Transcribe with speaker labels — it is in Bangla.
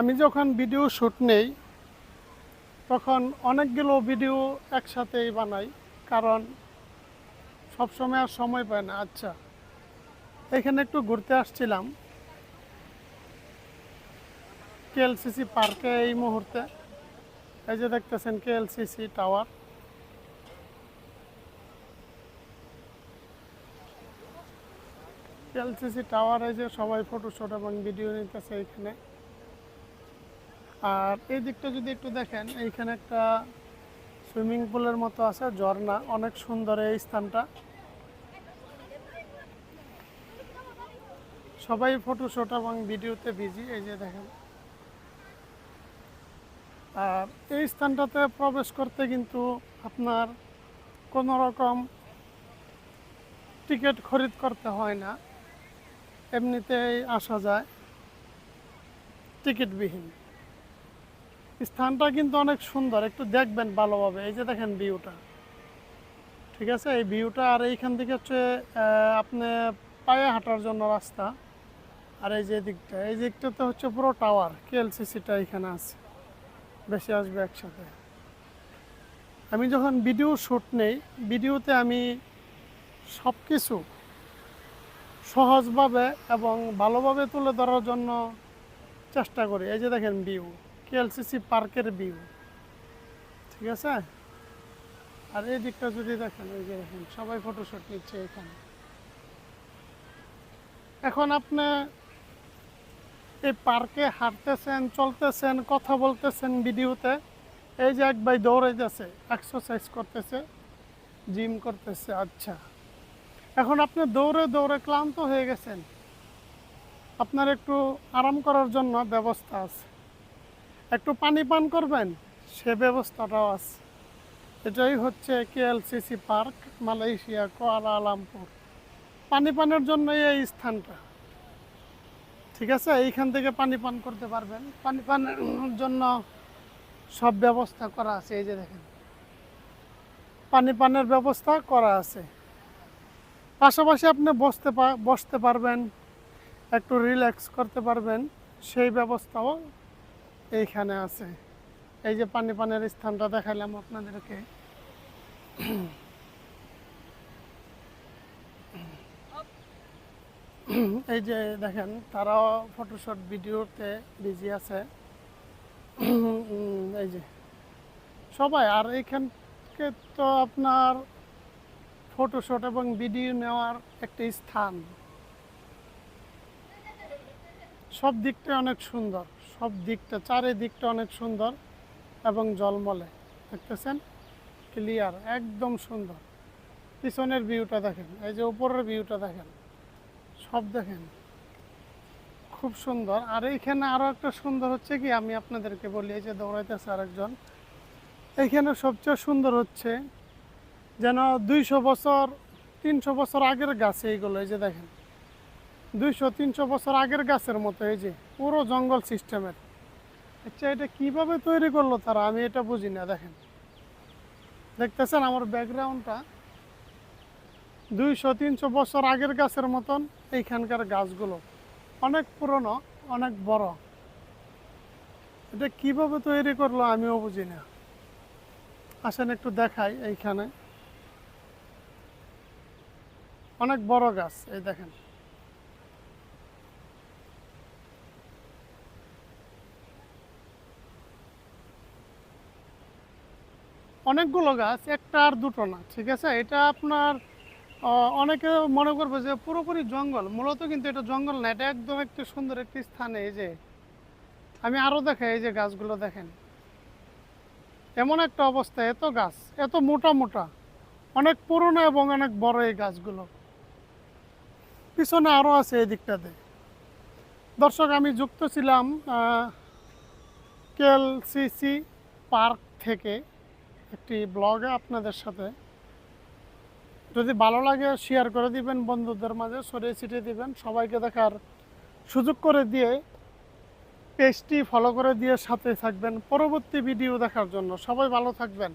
Speaker 1: আমি যখন ভিডিও শ্যুট নেই, তখন অনেকগুলো ভিডিও একসাথেই বানাই, কারণ সবসময় আর সময় পায় না। আচ্ছা এখানে একটু ঘুরতে আসছিলাম। কেএলসিসি পার্কে এই মুহূর্তে। এই যে দেখতেছেন কেএলসিসি টাওয়ার কেএলসিসি টাওয়ার এই যে সবাই ফটোশুট এবং ভিডিও নিতেছে এখানে। আর এই দিকটা যদি একটু দেখেন, এইখানে একটা সুইমিং পুলের মতো আছে, ঝর্ণা, অনেক সুন্দর এই স্থানটা। সবাই ফটোশুট এবং ভিডিওতে বিজি এই যে দেখেন। আর এই স্থানটাতে প্রবেশ করতে কিন্তু আপনার কোনো রকম টিকিট খরিদ করতে হয় না। এমনিতেই আসা যায়। টিকিটবিহীন। স্থানটা কিন্তু অনেক সুন্দর, একটু দেখবেন ভালোভাবে। এই যে দেখেন ভিউটা। ঠিক আছে? এই ভিউটা, আর এইখান থেকে হচ্ছে আপনি পায়ে হাঁটার জন্য রাস্তা। আর এই যে দিকটা এই দিকটাতে হচ্ছে পুরো টাওয়ার, কেএলসিসিটা এখানে আছে। বেশি আসবে একসাথে। আমি যখন ভিডিও শ্যুট নেই, ভিডিওতে আমি সব কিছু সহজভাবে এবং ভালোভাবে তুলে ধরার জন্য চেষ্টা করি। এই যে দেখেন ভিউ। কেএলসিসি পার্কের ভিউ ঠিক আছে? আর এই দিকটা যদি দেখেন, এই যে দেখেন, সবাই ফটোশুট নিচ্ছে এখানে। এখন আপনি এই পার্কে হাঁটতেছেন, চলতেছেন, কথা বলতেছেন ভিডিওতে, এই যে এক ভাই দৌড়াইতেছে এক্সারসাইজ করতেছে জিম করতেছে আচ্ছা। এখন আপনি দৌড়ে দৌড়ে ক্লান্ত হয়ে গেছেন। আপনার একটু আরাম করার জন্য ব্যবস্থা আছে। একটু পানি পান করবেন? সে ব্যবস্থাটাও আছে। এটাই হচ্ছে কেএলসিসি পার্ক, মালয়েশিয়া কোয়ালালামপুর পানি পানের জন্য এই স্থানটা। ঠিক আছে? এইখান থেকে পানি পান করতে পারবেন। পানি পানের জন্য সব ব্যবস্থা করা আছে। এই যে দেখেন। পানি পানের ব্যবস্থা করা আছে। পাশাপাশি আপনি বসতে বসতে পারবেন। একটু রিল্যাক্স করতে পারবেন। সেই ব্যবস্থাও এইখানে আছে। এই যে পানি পানের স্থানটা দেখালাম আপনাদেরকে। এই যে দেখেন, তারাও ফটোশুট ভিডিওতে বিজি আছে। এই যে। সবাই, আর এইখানকে তো আপনার ফটোশুট এবং ভিডিও নেওয়ার একটা স্থান। সব দিকটা অনেক সুন্দর। সব দিকটা, চারিদিকটা অনেক সুন্দর এবং জলমলে, দেখতেছেন? ক্লিয়ার একদম সুন্দর। পিছনের ভিউটা দেখেন, এই যে উপরের ভিউটা দেখেন, সব দেখেন, খুব সুন্দর। আর এইখানে আরও একটা সুন্দর হচ্ছে কি, আমি আপনাদেরকে বলি, এই যে দৌড়াইতেছে আরেকজন, এইখানে সবচেয়ে সুন্দর হচ্ছে যেন দুইশো বছর, তিনশো বছর আগের গাছ এইগুলো, এই যে দেখেন দুইশো, তিনশো বছর আগের গাছের মতো, এই যে পুরো জঙ্গল সিস্টেমের। আচ্ছা এটা কীভাবে তৈরি করল তারা? আমি এটা বুঝি না, দেখেন। দেখতেছেন আমার ব্যাকগ্রাউন্ডটা? দুইশো, তিনশো বছর আগের গাছের মতন এইখানকার গাছগুলো। অনেক পুরনো, অনেক বড়। এটা কীভাবে তৈরি করল আমিও বুঝি না। আসেন একটু দেখাই এইখানে। অনেক বড় গাছ, এই দেখেন। অনেকগুলো গাছ, একটা আর দুটো না, ঠিক আছে? এটা আপনার অনেকে মনে করবে যে পুরোপুরি জঙ্গল, মূলত কিন্তু এটা জঙ্গল না, এটা একদম একটি সুন্দর একটি স্থানে, এই যে আমি আরও দেখাই, এই যে গাছগুলো দেখেন। এমন একটা অবস্থা, এত গাছ, এত মোটা মোটা, অনেক পুরনো এবং অনেক বড় এই গাছগুলো। পিছনে আরও আছে এই দিকটাতে। দর্শক, আমি যুক্ত ছিলাম কেএলসিসি পার্ক থেকে। একটি ব্লগে আপনাদের সাথে। যদি ভালো লাগে শেয়ার করে দিবেন বন্ধুদের মাঝে, ছড়িয়ে ছিটিয়ে দিবেন, সবাইকে দেখার সুযোগ করে দিয়ে পেজটি ফলো করে দিয়ে সাথে থাকবেন। পরবর্তী ভিডিও দেখার জন্য সবাই ভালো থাকবেন।